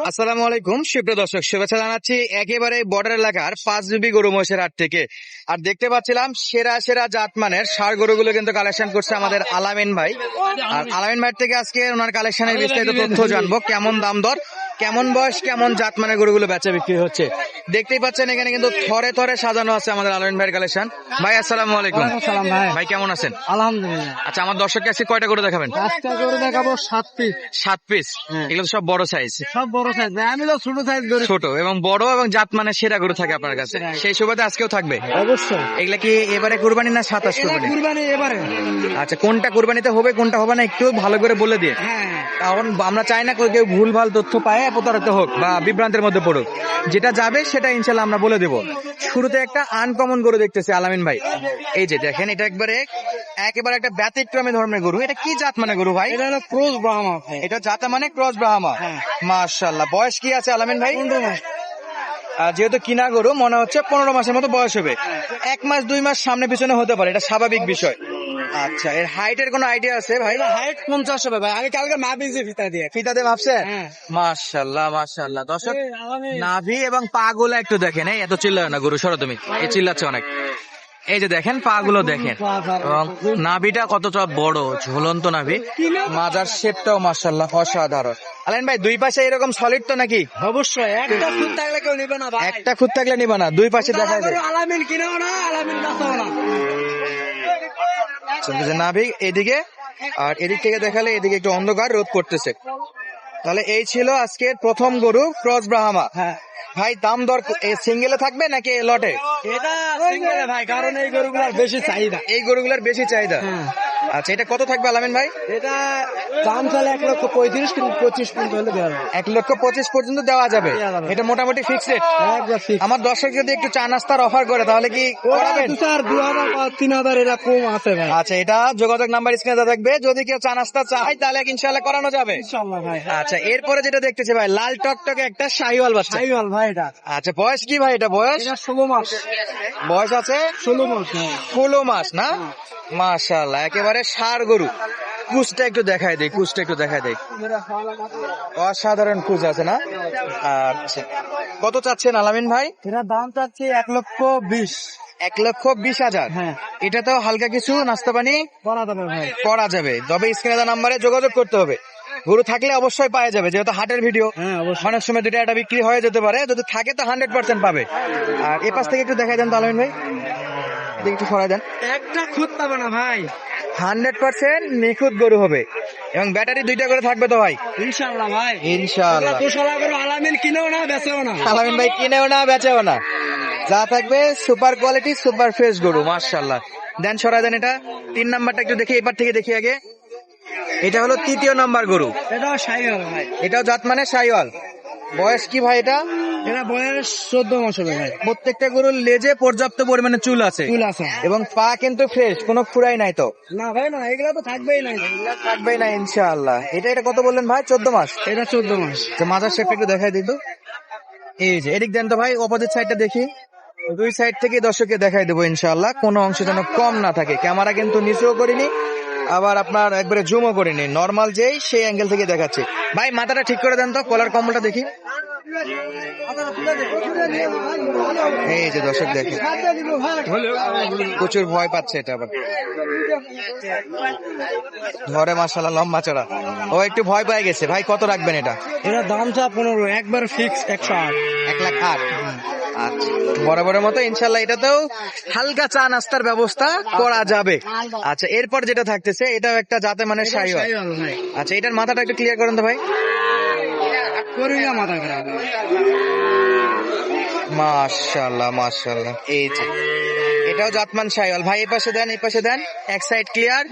আসসালামু আলাইকুম, সুপ্রিয় দর্শক, শুভেচ্ছা জানাচ্ছি একেবারে বর্ডার এলাকার পাঁচ বিবি গরু মহিষের হাট থেকে। আর দেখতে পাচ্ছিলাম, সেরা সেরা জাতমানের সার গরুগুলো কিন্তু কালেকশন করছে আমাদের আলামিন ভাই। আর আলামিন ভাই থেকে আজকে ওনার কালেকশনের বিস্তারিত তথ্য জানব, কেমন দাম দর, কেমন বয়স, কেমন জাতমানের গরুগুলো বেচা বিক্রি হচ্ছে। দেখতেই পাচ্ছেন এখানে কিন্তু থরে থরে সাজানো আছে আমাদের আলামিন ভাইয়ের কালেকশন ভাই আসসালামু আলাইকুম। সালাম ভাই। ভাই কেমন আছেন? আলহামদুলিল্লাহ। আচ্ছা আমার দর্শককে আজকে কয়টা গরু দেখাবেন? আজকে করে দেখাবো সাত পিস। সাত পিস? হ্যাঁ। এগুলো সব বড় সাইজ সব বড় সাইজ আমি তো ছোট সাইজ করি ছোট এবং বড় এবং জাত মানে সেরা গরু থাকে আপনার কাছে। সেই সুবাদে আজকেও থাকবে। অবশ্যই। এগুলা কি এবারে কুরবানি না সাতাশ কুরবানি? কুরবানি এবারে। আচ্ছা কোনটা কুরবানিতে হবে কোনটা হবে না একটু ভালো করে বলে দিয়ে। হ্যাঁ কারণ আমরা চাই না কেউ ভুল ভালো তথ্য পায় প্রতারিত হোক বা বিভ্রান্তের মধ্যে পড়ুক। যেটা যাবে সেটা ইনশাল্লাহ আমরা বলে দেবো। শুরুতে একটা আনকমন গরু দেখতেছি আলামিন ভাই। এই যে দেখেন এটা একবারে একেবারে একটা ব্যতিক্রমী ধর্মের গরু। এটা কি জাত মানে গরু ভাই? এটা হলো ক্রোজ ব্রাহ্মা এটা জাতা মানে ক্রস ব্রাহ্মা হ্যাঁ। মাশাল্লাহ বয়স কি আছে আলামিন ভাই? যেহেতু কিনা গরু মনে হচ্ছে পনেরো মাসের মতো বয়স হবে। এক মাস দুই মাস সামনে পিছনে হতে পারে এটা স্বাভাবিক বিষয়। আচ্ছা এর হাইটের কোনো আইডিয়া আছে ভাই? হাইট পঞ্চাশ হবে ভাই। আগে কালকে মা বিজি ফিতা দিয়ে। ফিতাতে ভাবছে হ্যাঁ। মাশাল্লাহ মাশাল্লাহ। দর্শক নাভি এবং পা গুলো একটু দেখেন। এই এত চিল্লায় না গুরু সরো তুমি। এই চিল্লাচ্ছে অনেক। এই যে দেখেন পা গুলো দেখেন এবং নাভিটা কতটা বড় ঝুলন্ত নাভি। মাজার শেপটাও মাশাল্লাহ অসাধারণ। আলেন ভাই দুই পাশে এরকম সলিড তো নাকি? অবশ্যই একটা ফুল থাকলে কেউ নিবে না একটা খুদ থাকলে নিবা না দুই পাশে দেখা যায়। আলামিন কিনেও না আলামিন বেচাও না। চলতেছে নাভিক এদিকে আর এদিক থেকে দেখালে এদিকে একটু অন্ধকার রোধ করতেছে। তাহলে এই ছিল আজকের প্রথম গরু ক্রস ব্রাহামা। হ্যাঁ। ভাই দাম দর সিঙ্গেলে থাকবে নাকি লটে? এটা সিঙ্গেলে ভাই কারণ এই গরুগুলোর বেশি চাহিদা। এই গরুগুলোর বেশি চাহিদা। হ্যাঁ। আচ্ছা এটা কত থাকবে আলামিন ভাই? এটা দাম চলে এক লক্ষ পঁয়ত্রিশ পঁচিশ পর্যন্ত হলে দেওয়া যাবে। এক লক্ষ পঁচিশ পর্যন্ত দেওয়া যাবে। এটা মোটামুটি ফিক্স রেট আমার দর্শক যদি একটু চা নাস্তার অফার করে তাহলে কি করাবেন? দু দু হাজার তিন হাজার এরা কম আছে ভাই। আচ্ছা এটা যোগাযোগ নাম্বার স্ক্রিনে থাকবে। যদি কেউ চা নাস্তা চায় তাহলে ইনশাল্লাহ করানো যাবে। ইনশাল্লাহ ভাই। আচ্ছা এরপরে যেটা দেখতেছি ভাই লাল টকটকে একটা শাহিওয়াল বাচ্চা। সাইওয়াল ভাই এটা। আচ্ছা বয়স কি ভাই এটা বয়স? এটা ষোলো মাস। বয়স আছে? ষোলো মাস হ্যাঁ। ষোলো মাস না? মাশাল্লাহ একেবারে সার গরু। কুচটা একটু দেখায় দেয় কুচটা একটু দেখায় দেয় অসাধারণ কুচ আছে না? আচ্ছা। কত চাচ্ছেন আলামিন ভাই? এটা দাম চাচ্ছে এক লক্ষ বিশ। এক লক্ষ বিশ হাজার? হ্যাঁ। এটা তো হালকা কিছু নাস্তা পানি করা যাবে করা যাবে। তবে স্ক্রিনে নাম্বারে যোগাযোগ করতে হবে। গরু থাকলে অবশ্যই পাওয়া যাবে যেহেতু হাটের ভিডিও হ্যাঁ অনেক সময় দুটো একটা বিক্রি হয়ে যেতে পারে যদি থাকে তো হান্ড্রেড পার্সেন্ট পাবে। আর এ পাশ থেকে একটু দেখাই দেন তো আলামিন ভাই। একটু সরাই দেন। একটা খুদ পাবে না ভাই। হান্ড্রেড পার্সেন্ট নিখুঁত গরু হবে। এবং ব্যাটারি দুইটা করে থাকবে তো ভাই। ইনশাল্লাহ ভাই। ইনশাআল্লাহ। তোষালা করে আলামিন কিনেও না বেচেও না। আলামিন ভাই কিনেও না বেচেও না। যা থাকবে সুপার কোয়ালিটি সুপার ফ্রেশ গরু মার্শাল্লাহ দেন সরাই দেন এটা। তিন নাম্বারটা একটু দেখি এবার থেকে দেখি আগে। এটা হলো তৃতীয় নাম্বার গরু। এটাও সাইওয়াল ভাই। এটাও জাত মানে সাইওয়াল। বয়স কি ভাই এটা? এটা বয়স চোদ্দ মাস হবে ভাই। প্রত্যেকটা গরুর লেজে পর্যাপ্ত পরিমাণে চুল আছে। চুল আছে। এবং পা কিন্তু ফ্রেশ কোনো ফুরাই নাই তো। না ভাই না এগুলা তো থাকবেই নাই থাকবেই না ইনশাআল্লাহ। এটা এটা কত বললেন ভাই? চোদ্দ মাস? এটা চোদ্দ মাস। তো মাজার শেপ একটু দেখাই দিত এই যে এদিক দেন তো ভাই অপোজিট সাইডটা দেখি। দুই সাইড থেকে দর্শককে দেখাই দেবো ইনশাআল্লাহ। কোনো অংশ যেন কম না থাকে। ক্যামেরা কিন্তু নিচেও করিনি। আবার আপনার একবারে জুমও করিনি নর্মাল যেই সেই অ্যাঙ্গেল থেকে দেখাচ্ছে। ভাই মাথাটা ঠিক করে দেন তো কলার কম্বলটা দেখি। এই যে দর্শক দেখে প্রচুর ভয় পাচ্ছে এটা আবার। ধরে মাসাল্লাহ লম্বা চড়া। ও একটু ভয় পেয়ে গেছে। ভাই কত রাখবেন এটা? এটা দাম চা পনেরো একবার ফিক্স একশো আট। এক লাখ আট। আচ্ছা। বরাবরের মতো ইনশাল্লাহ এটাতেও হালকা চা নাস্তার ব্যবস্থা করা যাবে। আচ্ছা এরপর যেটা থাকতেছে এটাও একটা যাতে মানে সাইওয়াল আচ্ছা এটার মাথাটা একটু ক্লিয়ার করেন তো ভাই। করি মাথা খারাপ মাশাল্লাহ মাশাল্লাহ এই যে এটাও জাতমান সাইওয়াল ভাই এই পাশে দেন এই পাশে দেন। এক সাইড ক্লিয়ার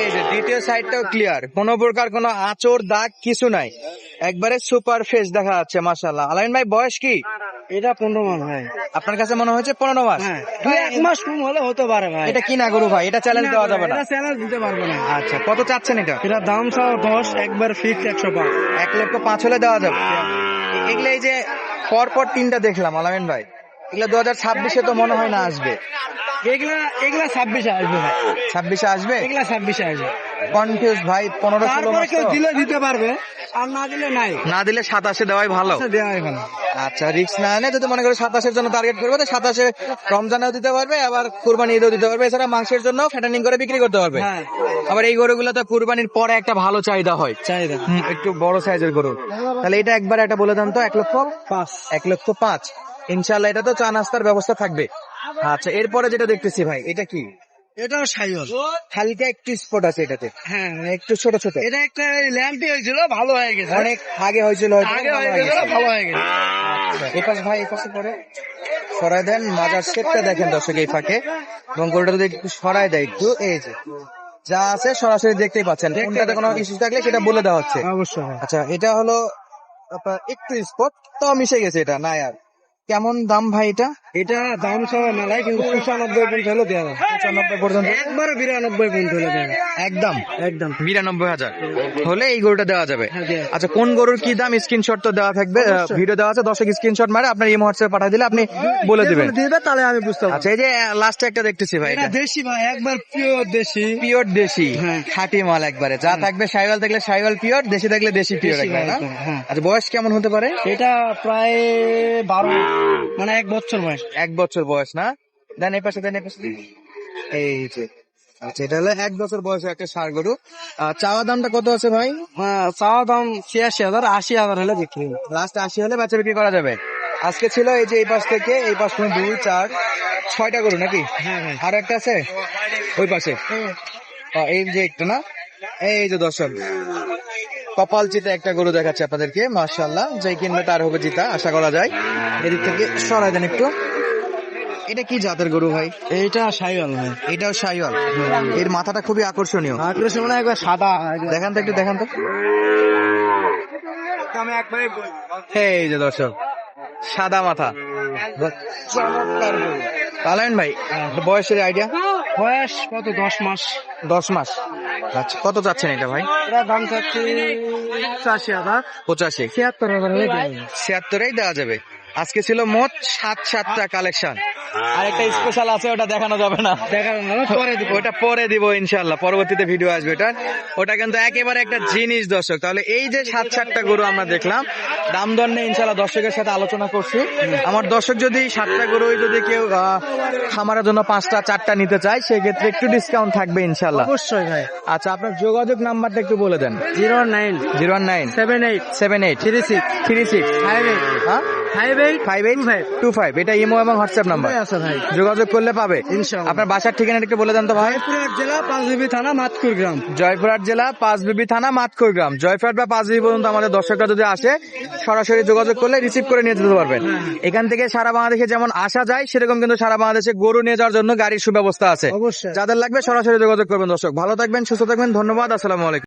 এই যে দ্বিতীয় সাইডটাও ক্লিয়ার কোনো প্রকার কোনো আচর দাগ কিছু নাই। একবারে সুপার ফেস দেখা যাচ্ছে মাশাল্লাহ আলাইন ভাই বয়স কি? এটা পনেরো মাস ভাই। আপনার কাছে মনে হচ্ছে পনেরো মাস? হ্যাঁ দুই এক মাস কম হলে হতে পারে ভাই। এটা কি না গরু ভাই? এটা চ্যালেঞ্জ দেওয়া যাবে না। এটা চ্যালেঞ্জ দিতে পারব না। আচ্ছা কত চাচ্ছেন এটা? এটা দাম চাও দশ একবার ফিক্স একশো পাঁচ। এক লক্ষ পাঁচ হলে দেওয়া যাবে। এগুলো এই যে পর পর তিনটা দেখলাম আলামিন ভাই। এগুলো দু হাজার ছাব্বিশে তো মনে হয় না আসবে। এগুলা এগুলা ছাব্বিশে আসবে ভাই। ছাব্বিশে আসবে? এগুলা ছাব্বিশে আসবে। কনফিউজ ভাই পনেরো ষোলো। দিলে দিতে পারবে আর না দিলে নাই। না দিলে সাতাশে দেওয়াই ভালো। আচ্ছা, দেওয়া এখানে আচ্ছা রিক্স না এনে যদি মনে করো সাতাশের জন্য টার্গেট করবে তো সাতাশে রমজানেও দিতে পারবে আবার কুরবানি ঈদেও দিতে পারবে এছাড়া মাংসের জন্য ফ্যাটানিং করে বিক্রি করতে পারবে। হ্যাঁ। আবার এই গরুগুলো তো কুরবানির পরে একটা ভালো চাহিদা হয়। চাহিদা। একটু বড় সাইজের গরু। তাহলে এটা একবার একটা বলে দেন তো এক লক্ষ পাঁচ। এক লক্ষ পাঁচ। ইনশাল্লাহ এটা তো চা নাস্তার ব্যবস্থা থাকবে। আচ্ছা এরপরে যেটা দেখতেছি ভাই এটা কি? এটাও সাইল হালকা একটু স্পট আছে এটাতে। হ্যাঁ। মানে একটু ছোট ছোট। এটা একটা ল্যাম্পি হয়েছিল ভালো হয়ে গেছে। অনেক আগে হয়েছিল আগে হয়ে হয়ে গেছিল ভালো হয়ে গেছে। এপাশ ভাই এপাশে পরে। সরাই দেন মাজার সেটটা দেখেন দর্শক এই ফাঁকে। এবং গরুটা যদি একটু সরাই দেয় একটু এই যে যা আছে সরাসরি দেখতেই পাচ্ছেন। কোনটাতে কোনো ইস্যু থাকলে সেটা বলে দেওয়া হচ্ছে। অবশ্যই আচ্ছা এটা হলো আপনার একটু স্পট তো মিশে গেছে এটা না আর। কেমন দাম ভাই এটা? এটা দাম সব মেলায় কিন্তু পঁচানব্বই পর্যন্ত হলে দেওয়া পঁচানব্বই পর্যন্ত? একবারে বিরানব্বই পর্যন্ত হলে দেওয়া একদম। একদম। বিরানব্বই হাজার। হলে এই গরুটা দেওয়া যাবে। হ্যাঁ, যাবে। আচ্ছা কোন গরুর কি দাম? স্ক্রিনশট তো দেওয়া থাকবে। ভিডিও দেওয়া আছে। দর্শক স্ক্রিনশট মারে আপনার এই হোয়াটসঅ্যাপে পাঠিয়ে দিলে আপনি বলে দিবেন। দিবে তাহলে আমি বুঝতে পারব। আচ্ছা এই যে লাস্টে একটা দেখতেছি ভাই এটা দেশি ভাই একবার পিওর দেশি। পিওর দেশি। হ্যাঁ। খাঁটি মাল একবারে। যা থাকবে সাইওয়াল থাকলে সাইওয়াল পিওর দেশি থাকলে দেশি পিওর একবারে না? হ্যাঁ। আচ্ছা বয়স কেমন হতে পারে? এটা প্রায় বারো মানে এক বছর বয়স। এক বছর বয়স না? দেন এই পাশে দেন এই পাশে। এই যে আচ্ছা এটা হলো এক বছর বয়সে একটা ষাড় গরু। চাওয়া দামটা কত আছে ভাই? হ্যাঁ চাওয়া দাম ছিয়াশি হাজার আশি হাজার হলে বিক্রি লাস্ট আশি হলে বাচ্চা বিক্রি করা যাবে। আজকে ছিল এই যে এই পাশ থেকে এই পাশ পর্যন্ত দুই চার ছয়টা গরু নাকি? হ্যাঁ ভাই আর একটা আছে? ওই পাশে। এই যে একটা না? এই যে দর্শক কপাল চিতে একটা গরু দেখাচ্ছে আপনাদেরকে মার্শাল্লাহ যে কিনবে তার হবে জিতা আশা করা যায়। এদিক থেকে সরাই দেন একটু। এটা কি জাতের গরু ভাই? এটা সাইওয়াল ভাই। এটাও শাইওয়াল। এর মাথাটা খুবই আকর্ষণীয়। মানে একবার সাদা। দেখান তো একটু দেখান তো। এই যে দর্শক সাদা মাথা। পালেন ভাই বয়সের আইডিয়া বয়স কত? দশ মাস। দশ মাস। আচ্ছা কত চাচ্ছেন এটা ভাই? এটা দাম চাচ্ছি চাষি হাজার। পঁচাশি। ছিয়াত্তর হাজার। ছিয়াত্তরেই দেওয়া যাবে। আজকে ছিল মোট সাত সাতটা কালেকশন আর একটা স্পেশাল আছে ওটা দেখানো যাবে না। দেখানো যাবে পরে দিব। ওটা পরে দিব ইনশাল্লাহ পরবর্তীতে ভিডিও আসবে। ওটা ওটা কিন্তু একেবারে একটা জিনিস দর্শক। তাহলে এই যে সাত সাতটা গরু আমরা দেখলাম দাম দর নিয়ে ইনশাল্লাহ দর্শকের সাথে আলোচনা করছি। আমার দর্শক যদি সাতটা গরু যদি কেউ আহ, খামারের জন্য পাঁচটা চারটা নিতে চায় সেক্ষেত্রে একটু ডিসকাউন্ট থাকবে ইনশাল্লাহ অবশ্যই ভাই। আচ্ছা আপনার যোগাযোগ নাম্বারটা একটু বলে দেন। Zero nine zero nine seven eight seven eight three six three six five eight হ্যাঁ? Five eight five eight two five এটা ইমো এবং হোয়াটসঅ্যাপ নাম্বার। আছে যোগাযোগ করলে পাবে। আপনার বাসার ঠিকানাটা একটু বলে দেন তো ভাই। জয়পুরহাট জেলা পাঁচবিবি থানা মাতকুর গ্রাম। জয়পুরহাট জেলা পাঁচবিবি থানা মাতকুর গ্রাম। জয়পুরহাট বা পাঁচবিবি পর্যন্ত আমাদের দর্শকরা যদি আসে সরাসরি যোগাযোগ করলে রিসিভ করে নিয়ে যেতে পারবেন। এখান থেকে সারা বাংলাদেশে যেমন আসা যায় সেরকম কিন্তু সারা বাংলাদেশে গরু নিয়ে যাওয়ার জন্য গাড়ির সুব্যবস্থা আছে। যাদের লাগবে সরাসরি যোগাযোগ করবেন দর্শক। ভালো থাকবেন সুস্থ থাকবেন ধন্যবাদ আসসালামু আলাইকুম।